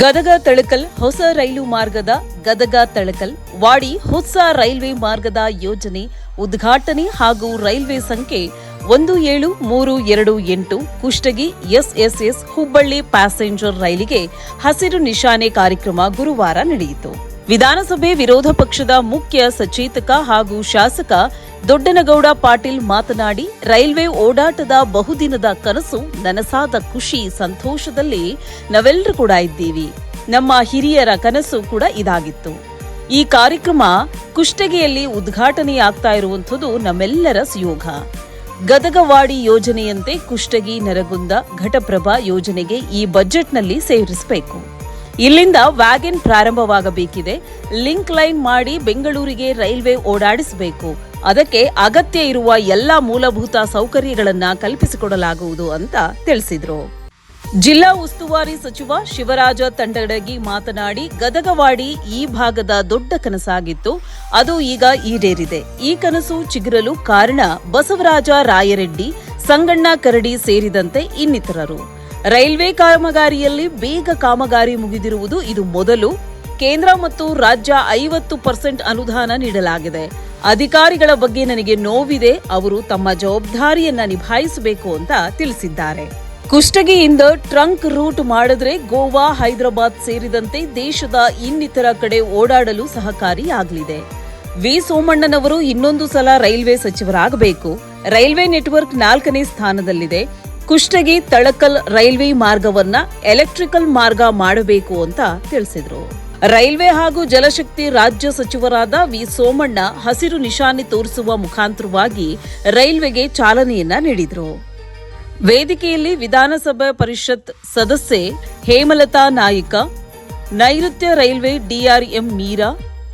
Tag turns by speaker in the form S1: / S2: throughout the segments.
S1: ಗದಗ ತಳಕಲ್ ಹೊಸ ರೈಲು ಮಾರ್ಗದ ಗದಗ ತಳಕಲ್ ವಾಡಿ ಹೊಸ ರೈಲ್ವೆ ಮಾರ್ಗದ ಯೋಜನೆ ಉದ್ಘಾಟನೆ ಹಾಗೂ ರೈಲ್ವೆ ಸಂಖ್ಯೆ ಒಂದು ಏಳು ಮೂರು ಎರಡು ಎಂಟು ಕುಷ್ಟಗಿ ಎಸ್ಎಸ್ಎಸ್ ಹುಬ್ಬಳ್ಳಿ ಪ್ಯಾಸೆಂಜರ್ ರೈಲಿಗೆ ಹಸಿರು ನಿಶಾನೆ ಕಾರ್ಯಕ್ರಮ ಗುರುವಾರ ನಡೆಯಿತು. ವಿಧಾನಸಭೆ ವಿರೋಧ ಪಕ್ಷದ ಮುಖ್ಯ ಸಚೇತಕ ಹಾಗೂ ಶಾಸಕ ದೊಡ್ಡನಗೌಡ ಪಾಟೀಲ್ ಮಾತನಾಡಿ, ರೈಲ್ವೆ ಓಡಾಟದ ಬಹುದಿನದ ಕನಸು ನನಸಾದ ಖುಷಿ ಸಂತೋಷದಲ್ಲಿ ನಾವೆಲ್ಲರೂ ಕೂಡ ಇದ್ದೀವಿ. ನಮ್ಮ ಹಿರಿಯರ ಕನಸು ಕೂಡ ಇದಾಗಿತ್ತು. ಈ ಕಾರ್ಯಕ್ರಮ ಕುಷ್ಟಗಿಯಲ್ಲಿ ಉದ್ಘಾಟನೆಯಾಗ್ತಾ ಇರುವಂಥದ್ದು ನಮ್ಮೆಲ್ಲರ ಸುಯೋಗ. ಗದಗವಾಡಿ ಯೋಜನೆಯಂತೆ ಕುಷ್ಟಗಿ, ನರಗುಂದ ಘಟಪ್ರಭಾ ಯೋಜನೆಗೆ ಈ ಬಜೆಟ್ನಲ್ಲಿ ಸೇರಿಸಬೇಕು. ಇಲ್ಲಿಂದ ವ್ಯಾಗನ್ ಪ್ರಾರಂಭವಾಗಬೇಕಿದೆ. ಲಿಂಕ್ ಲೈನ್ ಮಾಡಿ ಬೆಂಗಳೂರಿಗೆ ರೈಲ್ವೆ ಓಡಾಡಿಸಬೇಕು. ಅದಕ್ಕೆ ಅಗತ್ಯ ಇರುವ ಎಲ್ಲಾ ಮೂಲಭೂತ ಸೌಕರ್ಯಗಳನ್ನ ಕಲ್ಪಿಸಿಕೊಡಲಾಗುವುದು ಅಂತ ತಿಳಿಸಿದ್ರು. ಜಿಲ್ಲಾ ಉಸ್ತುವಾರಿ ಸಚಿವ ಶಿವರಾಜ ತಂಡಡಗಿ ಮಾತನಾಡಿ, ಗದಗವಾಡಿ ಈ ಭಾಗದ ದೊಡ್ಡ ಕನಸಾಗಿತ್ತು. ಅದು ಈಗ ಈಡೇರಿದೆ. ಈ ಕನಸು ಚಿಗುರಲು ಕಾರಣ ಬಸವರಾಜ ರಾಯರೆಡ್ಡಿ, ಸಂಗಣ್ಣ ಕರಡಿ ಸೇರಿದಂತೆ ಇನ್ನಿತರರು. ರೈಲ್ವೆ ಕಾಮಗಾರಿಯಲ್ಲಿ ಬೇಗ ಕಾಮಗಾರಿ ಮುಗಿದಿರುವುದು ಇದು ಮೊದಲು. ಕೇಂದ್ರ ಮತ್ತು ರಾಜ್ಯ ಐವತ್ತು ಪರ್ಸೆಂಟ್ ಅನುದಾನ ನೀಡಲಾಗಿದೆ. ಅಧಿಕಾರಿಗಳ ಬಗ್ಗೆ ನನಗೆ ನೋವಿದೆ, ಅವರು ತಮ್ಮ ಜವಾಬ್ದಾರಿಯನ್ನ ನಿಭಾಯಿಸಬೇಕು ಅಂತ ತಿಳಿಸಿದ್ದಾರೆ. ಕುಷ್ಟಗಿಯಿಂದ ಟ್ರಂಕ್ ರೂಟ್ ಮಾಡಿದ್ರೆ ಗೋವಾ, ಹೈದರಾಬಾದ್ ಸೇರಿದಂತೆ ದೇಶದ ಇನ್ನಿತರ ಕಡೆ ಓಡಾಡಲು ಸಹಕಾರಿಯಾಗಲಿದೆ. ವಿ. ಸೋಮಣ್ಣನವರು ಇನ್ನೊಂದು ಸಲ ರೈಲ್ವೆ ಸಚಿವರಾಗಬೇಕು. ರೈಲ್ವೆ ನೆಟ್ವರ್ಕ್ ನಾಲ್ಕನೇ ಸ್ಥಾನದಲ್ಲಿದೆ. ಕುಷ್ಟಗಿ ತಳಕಲ್ ರೈಲ್ವೆ ಮಾರ್ಗವನ್ನ ಎಲೆಕ್ಟ್ರಿಕಲ್ ಮಾರ್ಗ ಮಾಡಬೇಕು ಅಂತ ತಿಳಿಸಿದ್ರು. ರೈಲ್ವೆ ಹಾಗೂ ಜಲಶಕ್ತಿ ರಾಜ್ಯ ಸಚಿವರಾದ ವಿ ಸೋಮಣ್ಣ ಹಸಿರು ನಿಶಾನೆ ತೋರಿಸುವ ಮುಖಾಂತರವಾಗಿ ರೈಲ್ವೆಗೆ ಚಾಲನೆಯನ್ನ ನೀಡಿದರು. ವೇದಿಕೆಯಲ್ಲಿ ವಿಧಾನಸಭಾ ಪರಿಷತ್ ಸದಸ್ಯೆ ಹೇಮಲತಾ ನಾಯಕ, ನೈಋತ್ಯ ರೈಲ್ವೆ ಡಿಆರ್ಎಂ ಮೀರಾ,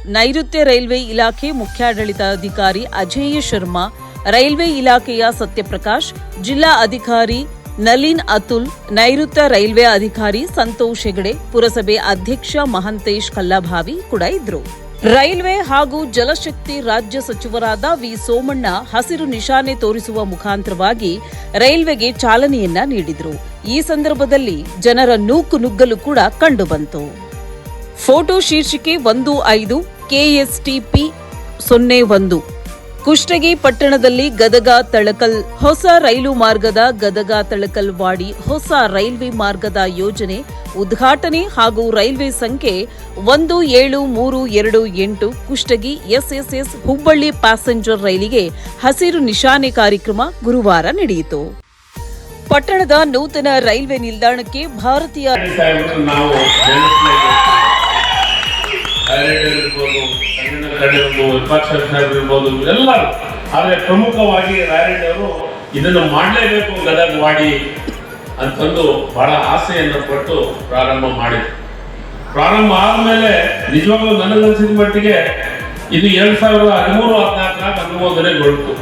S1: ನೈಋತ್ಯ ರೈಲ್ವೆ ಇಲಾಖೆ ಮುಖ್ಯಾಡಳಿತಾಧಿಕಾರಿ ಅಜೇಯ ಶರ್ಮಾ, ರೈಲ್ವೆ ಇಲಾಖೆಯ ಸತ್ಯಪ್ರಕಾಶ್, ಜಿಲ್ಲಾ ಅಧಿಕಾರಿ ನಲಿನ್ ಅತುಲ್ ನೈಋತ್ಯ ರೈಲ್ವೆ ಅಧಿಕಾರಿ ಸಂತೋಷ್ ಹೆಗಡೆ, ಪುರಸಭೆ ಅಧ್ಯಕ್ಷ ಮಹಂತೇಶ್ ಕಲ್ಲಭಾವಿ ಕೂಡ ಇದ್ರು. ರೈಲ್ವೆ ಹಾಗೂ ಜಲಶಕ್ತಿ ರಾಜ್ಯ ಸಚಿವರಾದ ವಿ ಸೋಮಣ್ಣ ಹಸಿರು ನಿಶಾನೆ ತೋರಿಸುವ ಮುಖಾಂತರವಾಗಿ ರೈಲ್ವೆಗೆ ಚಾಲನೆಯನ್ನ ನೀಡಿದ್ರು. ಈ ಸಂದರ್ಭದಲ್ಲಿ ಜನರ ನೂಕು ನುಗ್ಗಲು ಕೂಡ ಕಂಡುಬಂತು. ಫೋಟೋ ಶೀರ್ಷಿಕೆ ಒಂದು ಐದು, ಕೆಎಸ್ಟಿಪಿ ಸೊನ್ನೆ ಒಂದು. ಕುಷ್ಟಗಿ ಪಟ್ಟಣದಲ್ಲಿ ಗದಗ ತಳಕಲ್ ಹೊಸ ರೈಲು ಮಾರ್ಗದ ಗದಗ ತಳಕಲ್ ವಾಡಿ ಹೊಸ ರೈಲ್ವೆ ಮಾರ್ಗದ ಯೋಜನೆ ಉದ್ಘಾಟನೆ ಹಾಗೂ ರೈಲ್ವೆ ಸಂಖ್ಯೆ ಒಂದು ಏಳು ಮೂರು ಎರಡು ಎಂಟು ಕುಷ್ಟಗಿ ಎಸ್ಎಸ್ಎಸ್ ಹುಬ್ಬಳ್ಳಿ ಪ್ಯಾಸೆಂಜರ್ ರೈಲಿಗೆ ಹಸಿರು ನಿಶಾನೆ ಕಾರ್ಯಕ್ರಮ ಗುರುವಾರ ನಡೆಯಿತು. ಪಟ್ಟಣದ ನೂತನ ರೈಲ್ವೆ ನಿಲ್ದಾಣಕ್ಕೆ ಭಾರತೀಯ
S2: ಇರ್ಬೋದು ವಿಪಕ್ಷ ಎಲ್ಲರೂ. ಆದರೆ ಪ್ರಮುಖವಾಗಿ ರಾಯರೆಡ್ಡಿ ಇದನ್ನು ಮಾಡಲೇಬೇಕು ಗದಗ ವಾಡಿ ಅಂತಂದು ಬಹಳ ಆಸೆಯನ್ನು ಪಟ್ಟು ಪ್ರಾರಂಭ ಮಾಡಿದ್ರು. ಪ್ರಾರಂಭ ಆದಮೇಲೆ ನಿಜವಾಗ್ಲೂ ನನಗನ್ಸಿದ ಮಟ್ಟಿಗೆ ಇದು ಎರಡ್ ಸಾವಿರದ ಹದಿಮೂರು ಹದಿನಾಲ್ಕನಾಗ ಅನುಮೋದನೆಗೊಳ್ತು.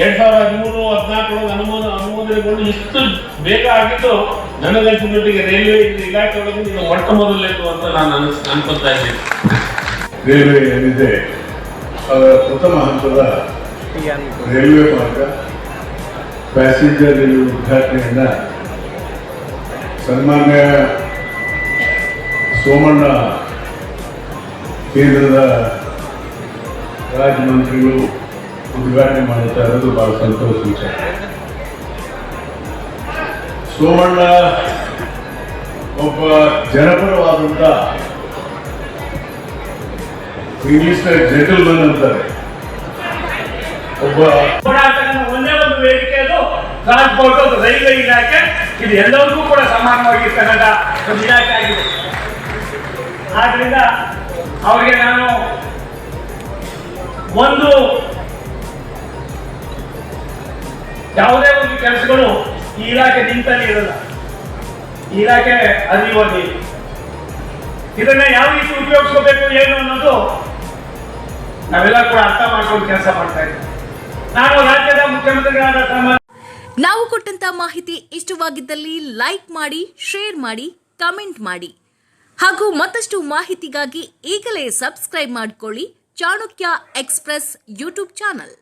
S2: ಎರಡ್ ಸಾವಿರದ ಹದಿಮೂರು ಹದಿನಾಲ್ಕರೊಳಗೆ ಅನುಮೋದ ಅನುಮೋದನೆಗೊಂಡು ಇಷ್ಟು ಬೇಗ ಆಗಿದ್ದು ನನಗನ್ಸಿದ ಮಟ್ಟಿಗೆ ರೈಲ್ವೆ ಇಲಾಖೆ ಒಳಗೆ ಇದು ಮೊಟ್ಟ ಮೊದಲೇದು ಅಂತ ನಾನು ಅನಿಸ್ ಅನ್ಕೊತಾ ಇದ್ದೀನಿ.
S3: ರೈಲ್ವೆ ಏನಿದೆ ಅದರ ಪ್ರಥಮ ಹಂತದ ರೈಲ್ವೆ ಮಾರ್ಗ ಪ್ಯಾಸೆಂಜರ್ ರೈಲ್ವೆ ಉದ್ಘಾಟನೆಯನ್ನ ಸನ್ಮಾನ್ಯ ಸೋಮಣ್ಣ ಕೇಂದ್ರದ ರಾಜ್ಯಮಂತ್ರಿಗಳು ಉದ್ಘಾಟನೆ ಮಾಡುತ್ತಾ ಇರೋದು ಬಹಳ ಸಂತೋಷ ವಿಚಾರ. ಸೋಮಣ್ಣ, ಒಬ್ಬ ಜನಪರವಾದಂಥ ಇಂಗ್ಲಿಷ್ ಜೆಂಟಲ್ಮನ್ ಅಂತಾರೆ. ಒಬ್ಬ
S4: ಒಂದೇ ಒಂದು ವೇದಿಕೆ ಅದು ಟ್ರಾನ್ಸ್ಪೋರ್ಟ್ ಒಂದು ರೈಲ್ವೆ ಇಲಾಖೆ. ಇದು ಎಲ್ಲರಿಗೂ ಕೂಡ ಸಮಾನವಾಗಿರ್ತಕ್ಕಂಥ ಒಂದು ಇಲಾಖೆ ಆಗಿದೆ. ಆದ್ರಿಂದ ಅವರಿಗೆ ನಾನು ಒಂದು ಯಾವುದೇ ಒಂದು ಕೆಲಸಗಳು ಈ ಇಲಾಖೆ ನಿಂತಲ್ಲಿ ಇರಲ್ಲ. ಇಲಾಖೆ ನೀರು ಇದನ್ನ ಯಾವ ರೀತಿ ಉಪಯೋಗಿಸ್ಕೋಬೇಕು ಏನು ಅನ್ನೋದು ನಾವೆಲ್ಲ ಕೂಡ ಅರ್ಥ ಮಾಡ್ಕೊಂಡು ಕೆಲಸ ಮಾಡ್ತಾ ಇದ್ದೀವಿ. ನಾನು ರಾಜ್ಯದ ಮುಖ್ಯಮಂತ್ರಿಗಳಾದ
S5: ನಾವು ಕೊಟ್ಟಂತ ಮಾಹಿತಿ ಇಷ್ಟವಾಗಿದ್ದಲ್ಲಿ ಲೈಕ್ ಮಾಡಿ, ಶೇರ್ ಮಾಡಿ, ಕಮೆಂಟ್ ಮಾಡಿ. ಹಾಗೂ ಮತ್ತಷ್ಟು ಮಾಹಿತಿಗಾಗಿ ಈಗಲೇ ಸಬ್ಸ್ಕ್ರೈಬ್ ಮಾಡಿಕೊಳ್ಳಿ ಚಾಣಕ್ಯ ಎಕ್ಸ್ಪ್ರೆಸ್ ಯೂಟ್ಯೂಬ್ ಚಾನಲ್.